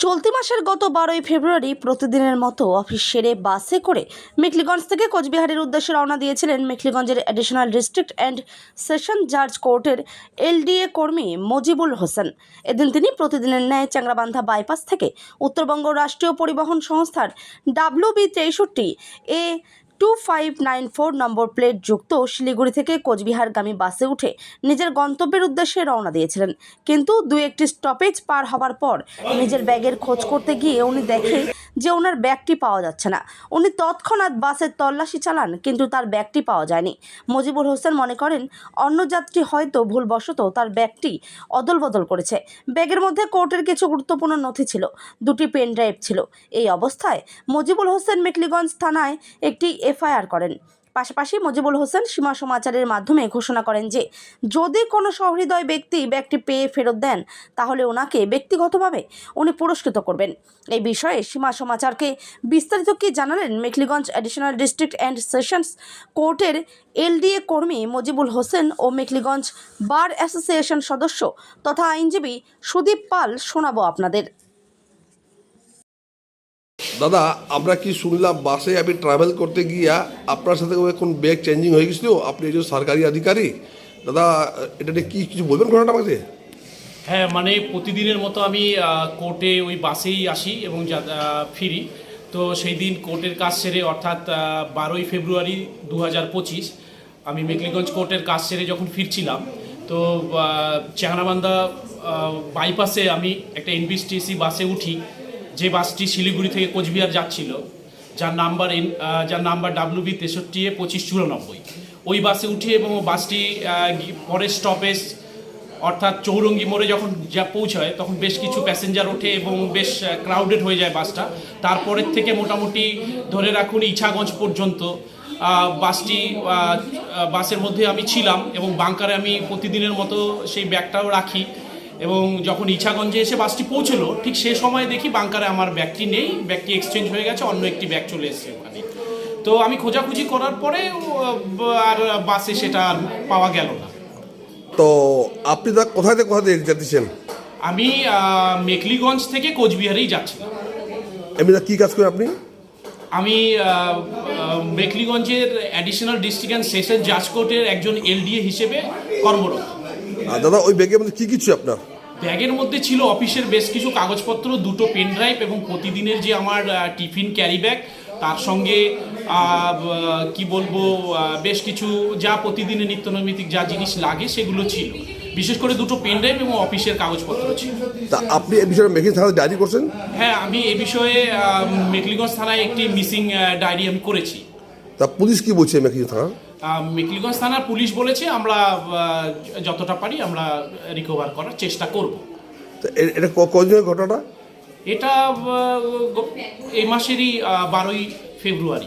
চলতি মাসের গত বারোই ফেব্রুয়ারি প্রতিদিনের মতো অফিস সেরে বাসে করে মেখলিগঞ্জ থেকে কোচবিহারের উদ্দেশ্যে রওনা দিয়েছিলেন মেখলিগঞ্জের অ্যাডিশনাল ডিস্ট্রিক্ট অ্যান্ড সেশন জাজ কোর্টের এলডিএ কর্মী মজিবুল হোসেন। এদিন তিনি প্রতিদিনের ন্যায় চ্যাংরাবান্ধা বাইপাস থেকে উত্তরবঙ্গ রাষ্ট্রীয় পরিবহন সংস্থার ডাব্লিউ বি তেষট্টি A two five nine four number plate যুক্ত শিলিগুড়ি থেকে কোচবিহারগামী বাসে উঠে নিজের গন্তব্যের উদ্দেশ্যে রওনা দিয়েছিলেন কিন্তু দু একটি স্টপেজ পার হবার পর নিজের ব্যাগের খোঁজ করতে গিয়ে উনি দেখে যে ওনার ব্যাগটি পাওয়া যাচ্ছে না। উনি তৎক্ষণাৎ বাসের তল্লাশি চালান, কিন্তু তার ব্যাগটি পাওয়া যায়নি। মজিবুর হোসেন মনে করেন, অন্য যাত্রী হয়তো ভুলবশত তার ব্যাগটি অদল বদল করেছে। ব্যাগের মধ্যে কোর্টের কিছু গুরুত্বপূর্ণ নথি ছিল, দুটি পেন ড্রাইভ ছিল। এই অবস্থায় মজিবুল হোসেন মেকলিগঞ্জ থানায় একটি এফআইআর করেন। পাশাপাশি মজিবুল হোসেন সীমা সমাচারের মাধ্যমে ঘোষণা করেন যে, যদি কোনো সহৃদয় ব্যক্তি ব্যাগটি পেয়ে ফেরত দেন, তাহলে ওনাকে ব্যক্তিগতভাবে উনি পুরস্কৃত করবেন। এই বিষয়ে সীমা সমাচারকে বিস্তারিত কি জানালেন Mekhliganj additional district and sessions কোর্টের এলডিএ কর্মী মজিবুল হোসেন ও মেখলিগঞ্জ বার অ্যাসোসিয়েশন সদস্য তথা আইনজীবী সুদীপ পাল শোনাবো আপনাদের। দাদা আমরা কি শুনলাম বাসে আমি ট্রাভেল করতে গিয়া আপনার সাথে এখন ব্যাগ চেঞ্জিং হয়ে গেছিল? আপনি একজন সরকারি আধিকারী দাদা এটা নিয়ে কি কিছু বলবেন ঘটনাটা আমাকে? হ্যাঁ মানে প্রতিদিনের মতো আমি কোর্টে ওই বাসেই আসি এবং ফিরি। তো সেই দিন কোর্টের কাজ সেরে অর্থাৎ বারোই ফেব্রুয়ারি দু পঁচিশ আমি মেকলিগঞ্জ কোর্টের কাজ সেরে যখন ফিরছিলাম তো আহ, বাইপাসে আমি একটা এনবিএসটিসি বাসে উঠি। যে বাসটি শিলিগুড়ি থেকে কোচবিহার যাচ্ছিল, যার নাম্বার এন যার নাম্বার ডাব্লিউ বি তেষট্টি এ পঁচিশ চুরানব্বই। ওই বাসে উঠে এবং বাসটি পরের স্টপেজ, অর্থাৎ চৌরঙ্গি মোড়ে যখন যা পৌঁছায়, তখন বেশ কিছু প্যাসেঞ্জার ওঠে এবং বেশ ক্রাউডেড হয়ে যায় বাসটা। তারপরের থেকে মোটামুটি ধরে রাখুন ইছাগঞ্জ পর্যন্ত বাসটি বাসের মধ্যে আমি ছিলাম এবং বাংকারে আমি প্রতিদিনের মতো সেই ব্যাগটাও রাখি। এবং যখন ইছাগঞ্জে এসে বাসটি পৌঁছলো ঠিক সে সময় দেখি বাংকারে আমার ব্যাগটি নেই ব্যাগটি এক্সচেঞ্জ হয়ে গেছে অন্য একটি ব্যাগ চলে এসেছে ওখানে। তো আমি খোঁজাখুঁজি করার পরে আর বাসে সেটা আর পাওয়া গেল না। তো আপনি দা কোথায় থেকে কোথা থেকে যেতেছেন আমি মেকলিগঞ্জ থেকে কোচবিহারেই যাচ্ছি এমনি কী কাজ করেন আপনি? আমি মেকলিগঞ্জের অ্যাডিশনাল ডিস্ট্রিক্ট অ্যান্ড সেশন জাজ কোর্টের একজন এলডিএ হিসেবে কর্মরত। দাদা ওই ব্যাগের মধ্যে কী কিছু আপনার? ব্যাগের মধ্যে ছিল অফিসের বেশ কিছু কাগজপত্র দুটো পেন ড্রাইভ এবং প্রতিদিনের যে আমার টিফিন ক্যারি ব্যাগ তার সঙ্গে কি বলব বেশ কিছু যা প্রতিদিনের নিত্যনৈমিত্তিক যা জিনিস লাগে সেগুলো ছিল। বিশেষ করে দুটো পেন ড্রাইভ এবং অফিসের কাগজপত্র ছিল। তা আপনি এ বিষয়ে মেকিং থানাতে ডায়েরি করছেন? হ্যাঁ আমি এ বিষয়ে মেকলিগঞ্জ থানায় একটি মিসিং ডায়েরি আমি করেছি। তা পুলিশ কি বলছে মেকিং থানা মেকলিগঞ্জ থানার পুলিশ বলেছে আমরা যতটা পারি আমরা রিকভার করার চেষ্টা করব। তা এ- এটা ক- কদিনের ঘটনা? এটা এই মাসেরই বারোই ফেব্রুয়ারি।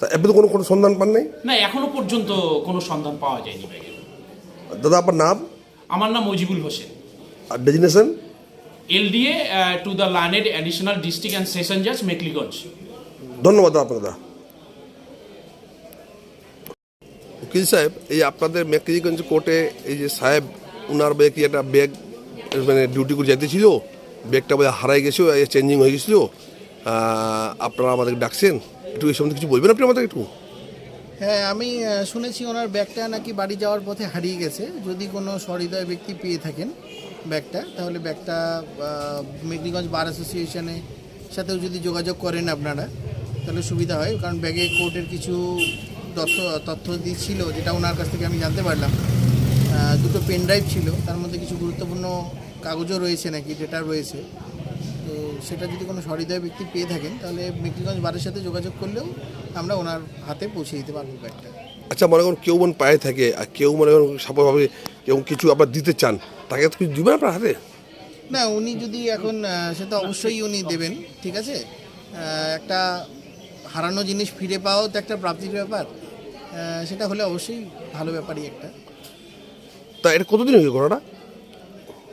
তা তো কোনো কোনো সন্ধান পান নাই? না এখনও পর্যন্ত কোনো সন্ধান পাওয়া যায়নি ব্যাগের দাদা আপনার নাম? আমার নাম মজিবুল হোসেন। আর designation LDA to the learned additional district and session জাজ মেকলিগঞ্জ। ধন্যবাদ আপনার দাদা। উকিল সাহেব, এই আপনাদের মেকরিগঞ্জ কোর্টে এই যে সাহেব, উনার ব্যাগ একটা ব্যাগ মানে ডিউটি করে যেতেছিল ব্যাগটা বোধ হারাই গেছিল চেঞ্জিং হয়ে গেছিল। আপনারা আমাদের ডাকছেন? একটু এই সম্বন্ধে কিছু বলবেন আপনি আমাদের একটু? হ্যাঁ আমি শুনেছি ওনার ব্যাগটা নাকি বাড়ি যাওয়ার পথে হারিয়ে গেছে। যদি কোনো সহৃদয় ব্যক্তি পেয়ে থাকেন ব্যাগটা, তাহলে ব্যাগটা মেদিনীগঞ্জ বার অ্যাসোসিয়েশনের সাথেও যদি যোগাযোগ করেন আপনারা, তাহলে সুবিধা হয়। কারণ ব্যাগে কোর্টের কিছু তথ্য তথ্য ছিল যেটা ওনার কাছ থেকে আমি জানতে পারলাম। দুটো পেন ড্রাইভ ছিল তার মধ্যে কিছু গুরুত্বপূর্ণ কাগজও রয়েছে নাকি ডেটা রয়েছে। তো সেটা যদি কোনো সহৃদয় ব্যক্তি পেয়ে থাকেন তাহলে মেকলিগঞ্জ বারের সাথে যোগাযোগ করলেও আমরা ওনার হাতে পৌঁছে দিতে পারব ব্যাগটা। আচ্ছা মনে করুন কেউ মন পায়ে থাকে আর কেউ মনে করুন সাপোভাবে কেউ কিছু আবার দিতে চান তাকে তো কিছু দিবেন আপনার হাতে? না উনি যদি এখন সে তো অবশ্যই উনি দেবেন ঠিক আছে? একটা হারানো জিনিস ফিরে পাওয়াও তো একটা প্রাপ্তির ব্যাপার। সেটা হলে অবশ্যই ভালো ব্যাপারই একটা। তা এটা কতদিন হয়ে গেল ঘটনাটা?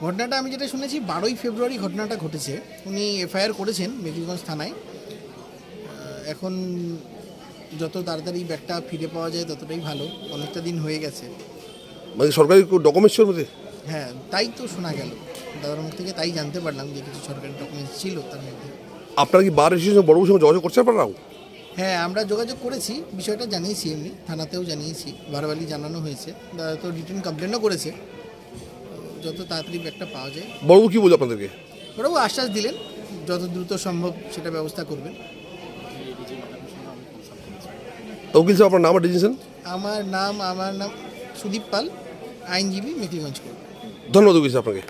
ঘটনাটা আমি যেটা শুনেছি বারোই ফেব্রুয়ারি ঘটনাটা ঘটেছে। উনি এফআইআর করেছেন মেঘিগঞ্জ থানায়। এখন যত তাড়াতাড়ি ব্যাগটা ফিরে পাওয়া যায় ততটাই ভালো। অনেকটা দিন হয়ে গেছে। মানে সরকারি ডকুমেন্টসের মধ্যে হ্যাঁ তাই তো শোনা গেল। দাদার মুখ থেকে তাই জানতে পারলাম যে কিছু সরকারি ডকুমেন্টস ছিল তার মধ্যে। আপনারা কি বার এসেছেন বড়বাবুর সঙ্গে যোগাযোগ করছেন আপনারাও? হ্যাঁ আমরা যোগাযোগ করেছি বিষয়টা জানিয়েছি এমনি থানাতেও জানিয়েছি বারবারই জানানো হয়েছে। দাদা তো রিটার্ন কমপ্লেনও করেছে। যত তাড়াতাড়ি ব্যাগটা পাওয়া যায়। বড়বাবু কি বলল আপনাদেরকে? ওরাও আশ্বাস দিলেন যত দ্রুত সম্ভব সেটা ব্যবস্থা করবেন। উকিল সাহেব আপনার নাম আর ডিসিশন আমার নাম আমার নাম সুদীপ পাল আইনজীবী মেকলিগঞ্জ ধন্যবাদ উকিল সাহেব আপনাকে।